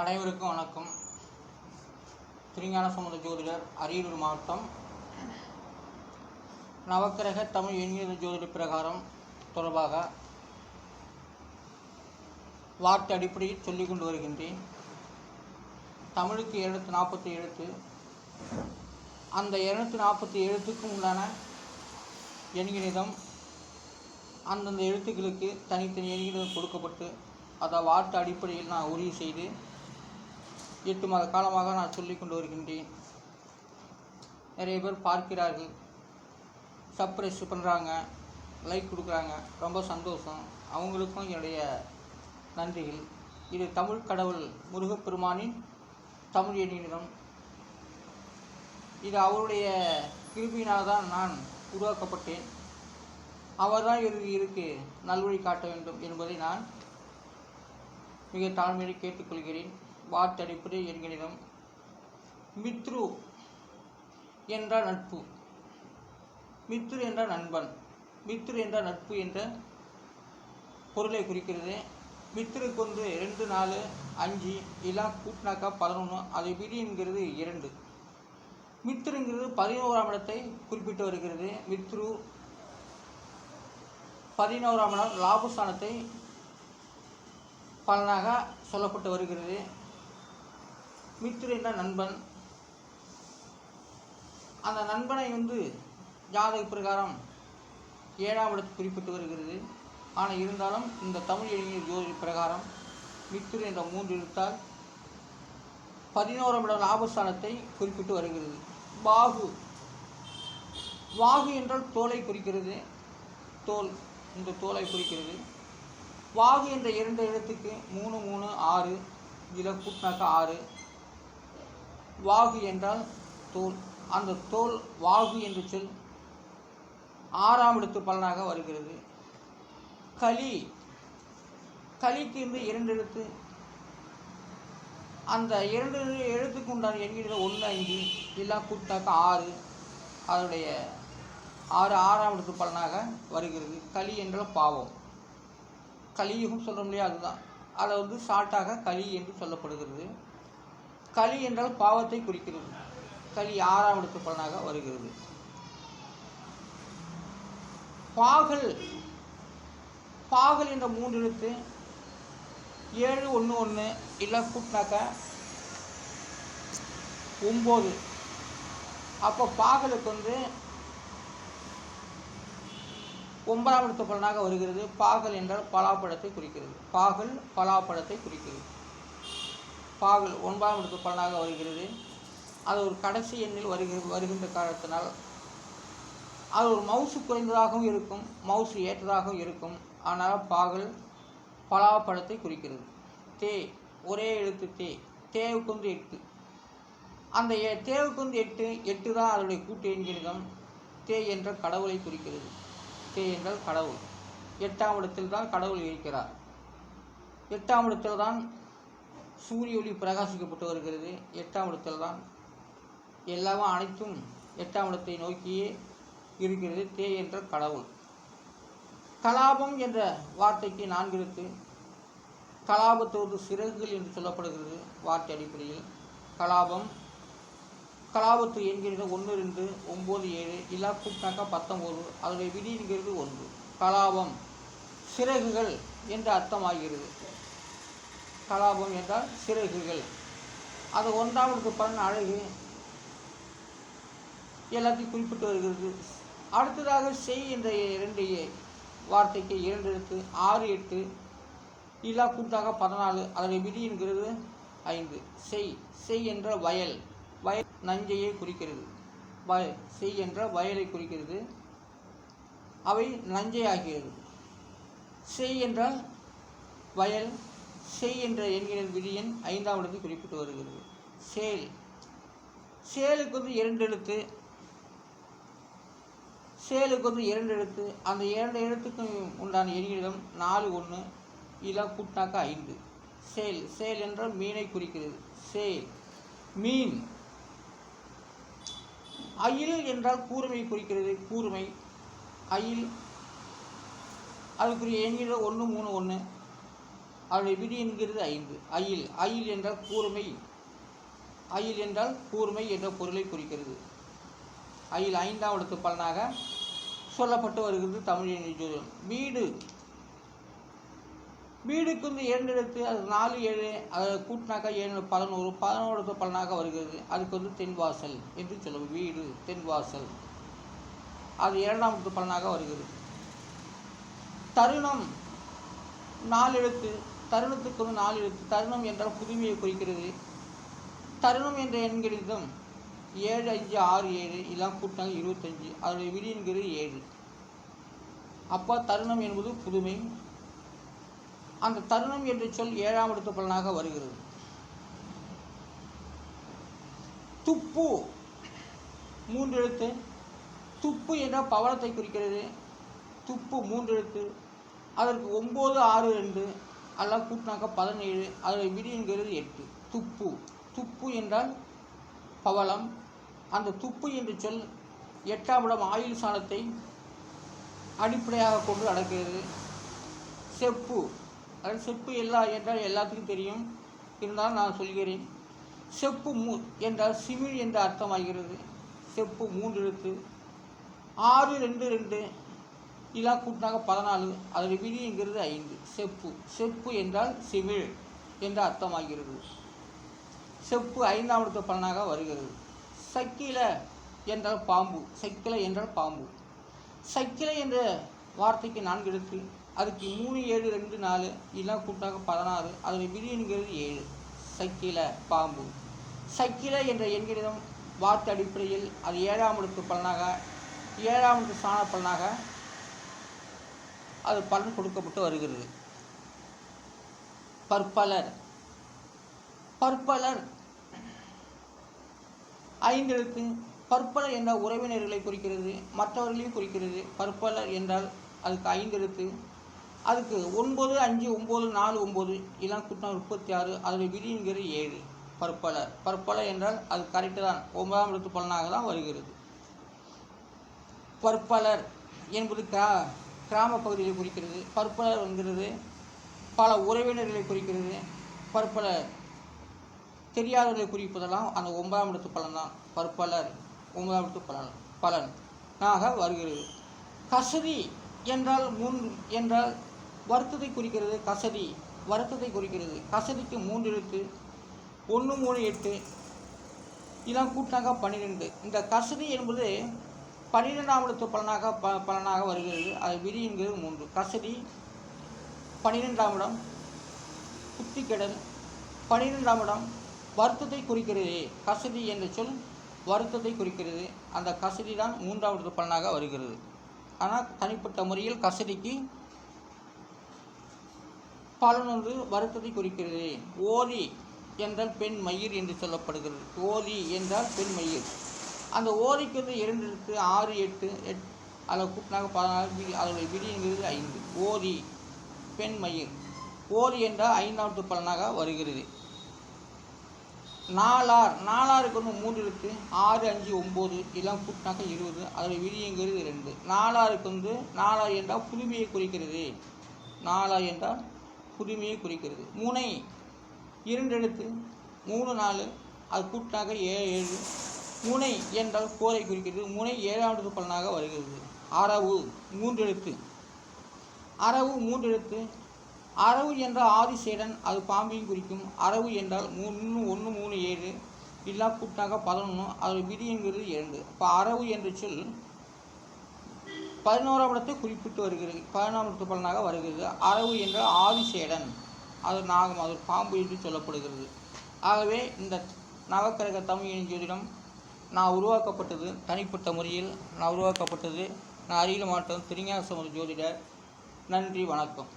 அனைவருக்கும் வணக்கம். திருஞான சமுத ஜோதிடர் அரியலூர் மாவட்டம். நவக்கிரக தமிழ் எண்ணியல் ஜோதிட பிரகாரம் தொடர்பாக வார்த்தை அடிப்படையில் சொல்லிக் கொண்டு வருகின்றேன். தமிழுக்கு இருநூத்தி நாற்பத்தி எழுத்து. அந்த இருநூத்தி நாற்பத்தி எழுத்துக்கும் உண்டான எண்கிணிதம் அந்தந்த எழுத்துக்களுக்கு தனித்தனி எண்கிணிதம் கொடுக்கப்பட்டு அதை வார்த்தை அடிப்படையில் நான் உறுதி செய்து எட்டு மாத காலமாக நான் சொல்லிக் கொண்டு வருகின்றேன். நிறைய பேர் பார்க்கிறார்கள். சப்ரைஸ் பண்ணுறாங்க லைக் கொடுக்குறாங்க. ரொம்ப சந்தோஷம். அவங்களுக்கும் என்னுடைய நன்றிகள். இது தமிழ் கடவுள் முருகப்பெருமானின் தமிழ் எண்ணிடம் இது அவருடைய கிருபியினால் தான் நான் உருவாக்கப்பட்டேன். அவர்தான் இறுதி இருக்கு. நல்வழி காட்ட வேண்டும் என்பதை நான் மிக தாழ்மையை கேட்டுக்கொள்கிறேன். வார்த்தடிப்படை என்களிடம் மித்ரு என்றால் நட்பு. மித்ரு என்றால் நண்பன். மித்ரு என்றால் நட்பு என்ற பொருளை குறிக்கிறது. மித்ருக்கு வந்து ரெண்டு நாலு அஞ்சு இலா கூட்டினாக்கா பதினொன்று அது விதிங்கிறது இரண்டு. மித்ருங்கிறது பதினோராம் இடத்தை குறிப்பிட்டு வருகிறது. மித்ரு பதினோராம் இடம் லாபஸ்தானத்தை பலனாக சொல்லப்பட்டு வருகிறது. மித்திரன்னா என்ற நண்பன். அந்த நண்பனை வந்து ஜாதக பிரகாரம் ஏழாம் இடத்தை குறிப்பிட்டு வருகிறது. ஆனால் இருந்தாலும் இந்த தமிழ் இளைஞர் ஜோதி பிரகாரம் மித்ரு என்ற மூன்று எழுத்தால் பதினோராம் இடம் லாபஸ்தானத்தை குறிப்பிட்டு வருகிறது. பாகு வாகு என்றால் தோலை குறிக்கிறது. தோல் இந்த தோலை குறிக்கிறது. வாகு என்ற இரண்டு இடத்துக்கு மூணு மூணு ஆறு இதில் கூட்டினாக்கா ஆறு. வாகு என்றால் தோல். அந்த தோல் வாகு என்று சொல் ஆறாம் இடத்து பலனாக வருகிறது. களி. களிக்கு இருந்து இரண்டு எழுத்து. அந்த இரண்டு எழுத்துக்கு உண்டான எண்கிற ஒன்று ஐந்து எல்லாம் கூட்டாக்க ஆறு. அதனுடைய ஆறு ஆறாம் இடத்து பலனாக வருகிறது. களி என்றால் பாவம். கலியுகம் சொல்கிறோம் இல்லையா அதுதான். அதை வந்து ஷார்ட்டாக களி என்று சொல்லப்படுகிறது. களி என்றால் பாவத்தை குறிக்கிறது. களி ஆறாம் இடத்து பலனாக வருகிறது. பாகல் பாகல் என்ற மூன்று எழுத்து ஏழு ஒன்று ஒன்று இல்லை கூட்டினாக்கா ஒம்பது. அப்போ பாகலுக்கு வந்து ஒன்பதாம் இடத்து பலனாக வருகிறது. பாகல் என்றால் பலாப்பழத்தை குறிக்கிறது. பாகல் பலாப்பழத்தை குறிக்கிறது. பாகல் ஒன்பதாம் இடத்து பலனாக வருகிறது. அது ஒரு கடைசி எண்ணில் வருகிற வருகின்ற காரணத்தினால் அது ஒரு மவுசு குறைந்ததாகவும் இருக்கும் மவுசு ஏற்றதாகவும் இருக்கும். ஆனால் பாகல் பலாப்பழத்தை குறிக்கிறது. தே ஒரே எழுத்து தே தேவுக்கு வந்து எட்டு. அந்த எ- தேவுக்கு வந்து எட்டு எட்டு தான் அதனுடைய கூட்டு எண்கிணிதம் தே என்ற கடவுளை குறிக்கிறது. தே என்றால் கடவுள். எட்டாம் இடத்தில் தான் கடவுள் இருக்கிறார். எட்டாம் இடத்தில் தான் சூரிய ஒளி பிரகாசிக்கப்பட்டு வருகிறது. எட்டாம் இடத்தில் தான் எல்லாமே அனைத்தும் எட்டாம் இடத்தை நோக்கியே இருக்கிறது. தே என்ற கடவுள். கலாபம் என்ற வார்த்தைக்கு நான்கு எழுத்து. கலாபத்தோடு சிறகுகள் என்று சொல்லப்படுகிறது வார்த்தை அடிப்படையில். கலாபம். கலாபத்து என்கிறது ஒன்று ரெண்டு ஒம்பது ஏழு இல்லா கூட்டினாக்கா பத்தொம்போது அதனுடைய விதிங்கிறது ஒன்று. கலாபம். சிறகுகள் என்று அர்த்தமாகிறது. கலாபம் என்றால் சிறகுகள். அது ஒன்றாவதுக்கு இடத்து பலன் அழகு. எல்லாத்தையும் குறிப்பிட்டு வருகிறது. அடுத்ததாக செய் என்ற இரண்டு வார்த்தைக்கு இரண்டு எழுத்து ஆறு எட்டு இல்லா கூட்டாக பதினாலு அதனுடைய விதி என்கிறது ஐந்து. செய் செய் என்ற வயல். வயல் நஞ்சையை குறிக்கிறது. வய செய் என்ற வயலை குறிக்கிறது. அவை நஞ்சை ஆகிறது செய் என்றால் வயல் செய் என்ற என்கிற விதியின் ஐந்தாம் இடத்தை குறிப்பிட்டு வருகிறது. சேல். சேலுக்கு வந்து இரண்டு எழுத்து. சேலுக்கு வந்து இரண்டு எழுத்து. அந்த இரண்டு எழுத்துக்கும் உண்டான எண்ணிடம் நாலு ஒன்று இதெல்லாம் கூட்டினாக்கா ஐந்து. சேல். சேல் என்றால் மீனை குறிக்கிறது. சேல். மீன். அயில் என்றால் கூர்மை குறிக்கிறது. கூர்மை. அயில். அதுக்குரிய எண்ணிடம் ஒன்று மூணு ஒன்று அதனுடைய விதி என்கிறது ஐந்து. அயில். அயில் என்றால் கூர்மை. அயில் என்றால் கூர்மை என்ற பொருளை குறிக்கிறது. அயில் ஐந்தாம் பலனாக சொல்லப்பட்டு வருகிறது தமிழின் ஜோதிடம். வீடு. வீடுக்கு வந்து இரண்டு அது நாலு ஏழு அதை கூட்டினாக்கா ஏழு பதினோரு பதினோரு பலனாக வருகிறது. அதுக்கு வந்து தென்வாசல் என்று சொல்லுவோம். வீடு தென்வாசல். அது இரண்டாம் பலனாக வருகிறது. தருணம். நாலு எழுத்து. தருணத்துக்கு ஒரு நாலு எழுத்து தருணம் என்றால் புதுமையை குறிக்கிறது. தருணம் என்ற எண்களிலும் ஏழு அஞ்சு ஆறு ஏழு இதெல்லாம் கூட்டினாங்க இருபத்தஞ்சு அதனுடைய விதி என்கிறது ஏழு. அப்போ தருணம் என்பது புதுமை. அந்த தருணம் என்ற சொல் ஏழாம் இடத்து பலனாக வருகிறது. துப்பு. மூன்று எழுத்து. துப்பு என்ற பவளத்தை குறிக்கிறது. துப்பு மூன்று எழுத்து. அதற்கு ஒம்பது ஆறு ரெண்டு. அதெல்லாம் கூட்டினாக்கா பதினேழு அதில் விதி எட்டு. துப்பு. துப்பு என்றால் பவளம். அந்த துப்பு என்று சொல் எட்டாம் இடம் ஆயுள் சாணத்தை அடிப்படையாக கொண்டு நடக்கிறது. செப்பு. அது செப்பு எல்லா என்றால் எல்லாத்துக்கும் தெரியும். இருந்தாலும் நான் சொல்கிறேன். செப்பு மூ என்றால் சிமிழ் என்று அர்த்தமாகிறது. செப்பு மூன்று எழுத்து. ஆறு ரெண்டு ரெண்டு. இதெல்லாம் கூட்டினாங்க பதினாலு அதோட விதிங்கிறது ஐந்து. செப்பு. செப்பு என்றால் சிமிழ் என்று அர்த்தமாகிறது. செப்பு ஐந்தாம் இடத்து பலனாக வருகிறது. சக்கில என்றால் பாம்பு. சக்கில என்றால் பாம்பு. சக்கில என்ற வார்த்தைக்கு நான்கு எழுத்து. அதுக்கு மூணு ஏழு ரெண்டு நாலு இதெல்லாம் கூட்டாக பதினாறு அதோட விதிங்கிறது ஏழு. சக்கில பாம்பு. சக்கில என்ற எண்களிடம் வார்த்தை அடிப்படையில் அது ஏழாம் இடத்து பலனாக ஏழாம் இடத்து சாண பலனாக அது பலன் கொடுக்கப்பட்டு வருகிறது. பற்பலர். பற்பலர். ஐந்தெழுத்து பற்பலர் என்ற உறவினர்களை குறிக்கிறது மற்றவர்களையும் குறிக்கிறது. பற்பலர் என்றால் அதுக்கு ஐந்தெழுத்து அதுக்கு ஒன்பது அஞ்சு ஒம்பது நாலு ஒம்பது இதெல்லாம் கூட்டம் முப்பத்தி ஆறு அதில் விதிங்கிறது ஏழு. பற்பலர். பற்பலர் என்றால் அது கரெக்டு தான். ஒன்பதாம் எழுத்து பலனாக தான் வருகிறது. பற்பலர் என்பது கா? கிராம பகுதிகளை குறிக்கிறது பற்பலர் என்கிறது பல உறவினர்களை குறிக்கிறது பற்பலர் தெரியாதவர்களை குறிப்பதெல்லாம் அந்த ஒன்பதாம் இடத்து பலன் தான். பற்பலர் ஒன்பதாம் இடத்து பலன் பலன் வருகிறது. கசதி என்றால் முன் என்றால் வருத்தத்தை குறிக்கிறது கசதி வருத்தத்தை குறிக்கிறது. கசதிக்கு மூன்று எழுத்து ஒன்று மூணு எட்டு இதெல்லாம் கூட்டினாங்க பன்னிரெண்டு. இந்த கசதி என்பது பன்னிரெண்டாம் இடத்து பலனாக ப பலனாக வருகிறது. அது விதி என்கிறது மூன்று. கசடி பன்னிரெண்டாம் இடம். குத்திக்கடல் பன்னிரெண்டாம் இடம். வருத்தத்தை குறிக்கிறது. கசதி என்ற சொல் வருத்தத்தை குறிக்கிறது. அந்த கசதி தான் மூன்றாவது பலனாக வருகிறது. ஆனால் தனிப்பட்ட முறையில் கசடிக்கு பலனொன்று வருத்தத்தை குறிக்கிறது. ஓதி என்றால் பெண் மயிர் என்று சொல்லப்படுகிறது. ஓதி என்றால் பெண் மயிர். அந்த ஓதிக்கு வந்து இரண்டு இருக்குது ஆறு எட்டு எட் அதில் கூட்டினாங்க பதினாறு விதி அதனுடைய விதிங்கிறது ஐந்து. ஓதி பெண் மயிர் ஓதி என்றால் ஐந்தாவது பலனாக வருகிறது. நாலார் நாலாருக்கு வந்து மூன்று எழுத்து ஆறு அஞ்சு ஒம்பது இதெல்லாம் கூட்டினாக்க இருபது. அதோட விதிங்கிறது ரெண்டு நாலாருக்கு வந்து நாலார் என்றால் புதுமையை குறிக்கிறது. நாலார் என்றால் புதுமையை குறிக்கிறது. முனை இரண்டு எழுத்து. மூணு நாலு. அது கூட்டினாக்க ஏழு ஏழு. முனை என்றால் கோரை குறிக்கிறது. முனை ஏழாவது பலனாக வருகிறது. அரவு மூன்றெழுத்து. அரவு மூன்றெழுத்து. அரவு என்றால் ஆதிசேடன் அது பாம்பையும் குறிக்கும். அரவு என்றால் மூணு ஒன்று மூணு ஏழு இல்லா கூட்டாக பதினொன்று அதில் விதிங்கிறது இரண்டு. இப்போ அரவு என்ற சொல் பதினோராம் இடத்தை குறிப்பிட்டு வருகிறது. பதினோராம் இடத்து பலனாக வருகிறது. அரவு என்ற ஆதிசேடன் அது நாகம் அது பாம்பு என்று சொல்லப்படுகிறது. ஆகவே இந்த நவக்கிரக தமிழ் ஜோதிடம் நான் உருவாக்கப்பட்டது தனிப்பட்ட முறையில் நான் உருவாக்கப்பட்டது நான் அரியல மாவட்டம் திருஞான ஜோதிடர். நன்றி வணக்கம்.